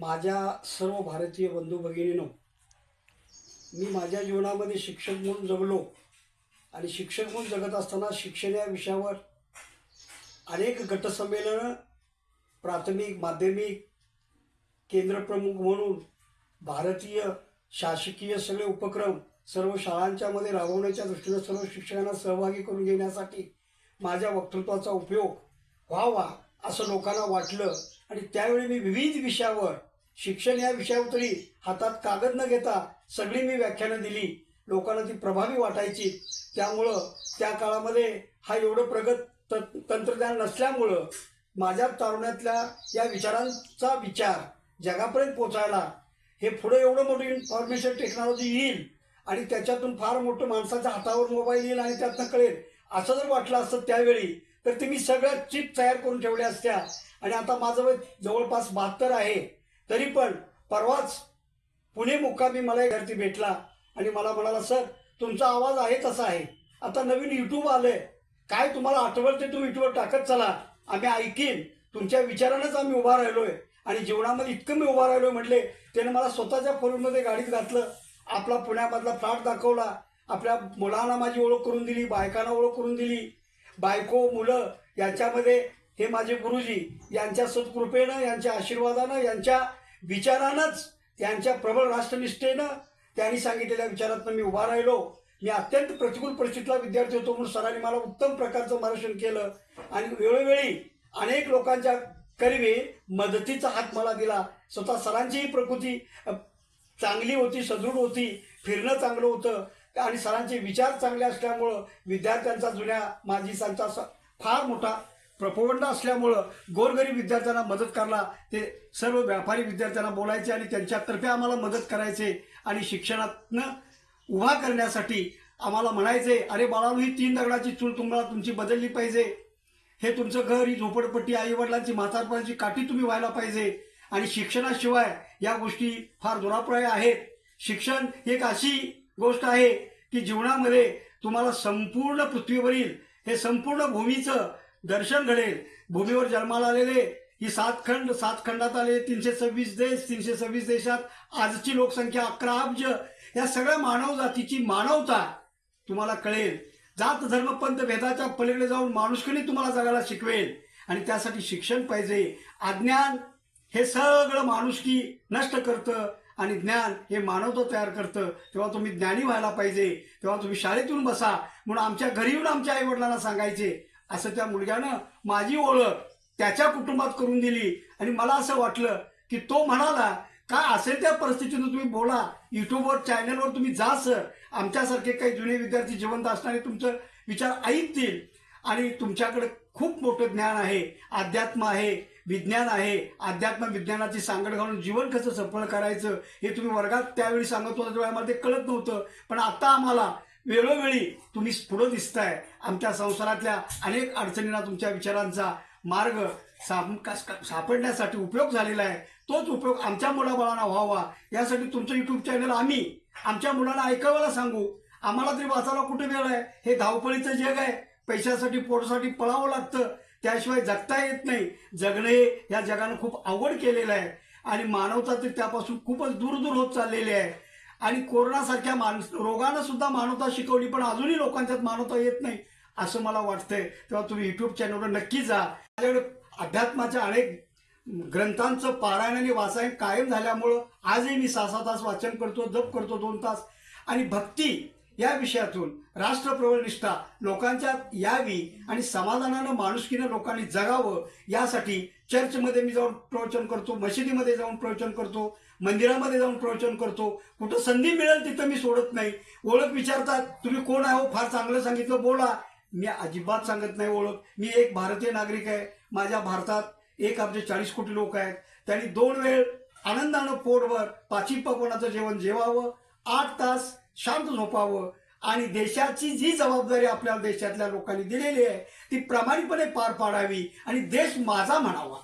माझ्या सर्व भारतीय बंधू भगिनीनो मी माझ्या जीवनामध्ये शिक्षक म्हणून जगलो आणि शिक्षक म्हणून जगत असताना शिक्षण या विषयावर अनेक गटसंमेलनं प्राथमिक माध्यमिक केंद्रप्रमुख म्हणून भारतीय शासकीय सगळे उपक्रम सर्व शाळांच्यामध्ये राबवण्याच्या दृष्टीनं सर्व शिक्षकांना सहभागी करून घेण्यासाठी माझ्या वक्तृत्वाचा उपयोग व्हावा असं लोकांना वाटलं. आणि त्यावेळी मी विविध विषयावर शिक्षण या विषयावर तरी हातात कागद न घेता सगळी मी व्याख्यानं दिली. लोकांना ती प्रभावी वाटायची. त्यामुळं त्या काळामध्ये हा एवढं प्रगत त- तंत्रज्ञान नसल्यामुळं माझ्या तारुण्यातल्या या विचारांचा विचार जगापर्यंत पोचायला हे पुढे एवढं मोठं इन्फॉर्मेशन टेक्नॉलॉजी येईल आणि त्याच्यातून फार मोठं माणसाच्या हातावर मोबाईल येईल आणि त्यातनं कळेल. असं जर वाटलं असतं त्यावेळी तर ते मी सगळ्या चिप तयार करून ठेवल्या असत्या. आणि आता माझं वय जवळपास बहात्तर आहे. तरी पण परवाच पुणे मुक्कामी मला एक घरती भेटला आणि मला म्हणाला सर तुमचा आवाज आहे तसा आहे. आता नवीन युट्यूब आलंय. काय तुम्हाला आठवल ते तुम्ही युट्यूबवर टाकत चला. आम्ही ऐकीन. तुमच्या विचारानंच आम्ही उभा राहिलोय. आणि जीवनामध्ये इतकं मी उभा राहिलोय म्हटले त्याने मला स्वतःच्या फोनमध्ये गाडीत घातलं. आपला पुण्यामधला फ्लॅट दाखवला. आपल्या मुलांना माझी ओळख करून दिली बायकांना ओळख करून दिली. बायको मुलं यांच्यामध्ये हे माझे गुरुजी यांच्या सत्कृपेनं यांच्या आशीर्वादानं यांच्या विचारानंच त्यांच्या प्रबळ राष्ट्रनिष्ठेनं त्यांनी सांगितलेल्या विचारातनं मी उभा राहिलो. मी अत्यंत प्रतिकूल परिस्थितीतला विद्यार्थी होतो म्हणून सरांनी मला उत्तम प्रकारचं मार्गदर्शन केलं. आणि वेळोवेळी अनेक लोकांच्या करीवे मदतीचा हात मला दिला. स्वतः सरांचीही प्रकृती चांगली होती सदृढ होती फिरणं चांगलं होतं. आणि सरांचे विचार चांगले असल्यामुळं विद्यार्थ्यांचा जुन्या माजीसांचा स- फार मोठा प्रपवंड असल्यामुळं गोरगरीब विद्यार्थ्यांना मदत करला ते सर्व व्यापारी विद्यार्थ्यांना बोलायचे आणि त्यांच्यातर्फे आम्हाला मदत करायचे आणि शिक्षणातनं उभा करण्यासाठी आम्हाला म्हणायचे अरे बाळांनो ही तीन दगडाची चूल तुम्हाला तुमची बदलली पाहिजे. हे तुमचं घर ही झोपडपट्टी आईवडिलांची म्हातारपणाची काठी तुम्ही व्हायला पाहिजे. आणि शिक्षणाशिवाय या गोष्टी फार दुराप्राय आहेत. शिक्षण ही एक अशी गोष्ट आहे की जीवनामध्ये तुम्हाला संपूर्ण पृथ्वीवरील हे संपूर्ण भूमीचं दर्शन घडेल. भूमीवर जन्माला आलेले ही सात खंड सात खंडात आले तीनशे सव्वीस देश तीनशे सव्वीस देशात आजची लोकसंख्या अकरा अब्ज. या सगळ्या मानव जातीची मानवता तुम्हाला कळेल. जात धर्म पंत भेदाच्या पलीकडे जाऊन माणुसकीने तुम्हाला जगायला शिकवेल. आणि त्यासाठी शिक्षण पाहिजे. अज्ञान हे सगळं माणुसकी नष्ट करतं आणि ज्ञान हे मानवता तयार करतं. तेव्हा तुम्ही ज्ञानी व्हायला पाहिजे. तेव्हा तुम्ही शाळेतून बसा. म्हणून आमच्या घरी येऊन आमच्या आई वडिलांना सांगायचे असं त्या मुलग्यानं माझी ओळख त्याच्या कुटुंबात करून दिली. आणि मला असं वाटलं की तो म्हणाला काय असेल त्या परिस्थितीनं तुम्ही बोला. युट्यूबवर चॅनलवर तुम्ही जा सर आमच्यासारखे काही जुने विद्यार्थी जिवंत असणारे तुमचं विचार ऐकतील. आणि तुमच्याकडे खूप मोठं ज्ञान आहे अध्यात्म आहे विज्ञान आहे. अध्यात्म विज्ञानाची सांगड घालून जीवन कसं सफळ करायचं हे तुम्ही वर्गात त्यावेळी सांगत होता त्यावेळी आम्हाला ते कळत नव्हतं. पण आता आम्हाला वेळोवेळी तुम्ही पुढं दिसताय. आमच्या संसारातल्या अनेक अडचणींना तुमच्या विचारांचा मार्ग साप- सापडण्यासाठी उपयोग झालेला आहे. तोच उपयोग आमच्या मुलाबाळांना व्हावा. यासाठी तुमचं युट्यूब चॅनल आम्ही आमच्या मुलांना ऐकावायला सांगू. आम्हाला तरी वाचायला कुठे वेळ आहे? हे धावपळीचं जग आहे. पैशासाठी पोटासाठी पळावं लागतं. त्याशिवाय जगता येत नाही. जगणे या जगानं खूप आवड केलेलं आहे. आणि मानवता तर त्यापासून खूपच दूर दूर होत चाललेली आहे. आणि कोरोनासारख्या माणस रोगानं सुद्धा मानवता शिकवली पण अजूनही लोकांच्यात मानवता येत नाही असं मला वाटतंय. तेव्हा तुम्ही युट्यूब चॅनलवर नक्की जा. माझ्याकडे अध्यात्माच्या अनेक ग्रंथांचं पारायण आणि वाचायन कायम झाल्यामुळं आजही मी सहा सहा तास वाचन करतो जप करतो दोन तास. आणि भक्ती या विषयातून राष्ट्रप्रबळ निष्ठा लोकांच्यात यावी आणि समाधानानं माणुसकीनं लोकांनी जगावं यासाठी चर्चमध्ये मी जाऊन प्रवचन करतो मशिदीमध्ये जाऊन प्रवचन करतो मंदिरामध्ये जाऊन प्रवचन करतो. कुठं संधी मिळेल तिथं मी सोडत नाही. ओळख विचारतात तुम्ही कोण आहे हो? फार चांगलं सांगितलं बोला. मी अजिबात सांगत नाही ओळख. मी एक भारतीय नागरिक आहे. माझ्या भारतात एक अब्ज चाळीस कोटी लोक आहेत. त्यांनी दोन वेळ आनंदानं पोटभर पाची कोणाचं जेवण जेवावं. आठ तास शांत झोपावं. आणि देशाची जी जबाबदारी आपल्या देशातल्या लोकांनी दिलेली आहे ती प्रामाणिकपणे पार पाडावी आणि देश माझा म्हणावा.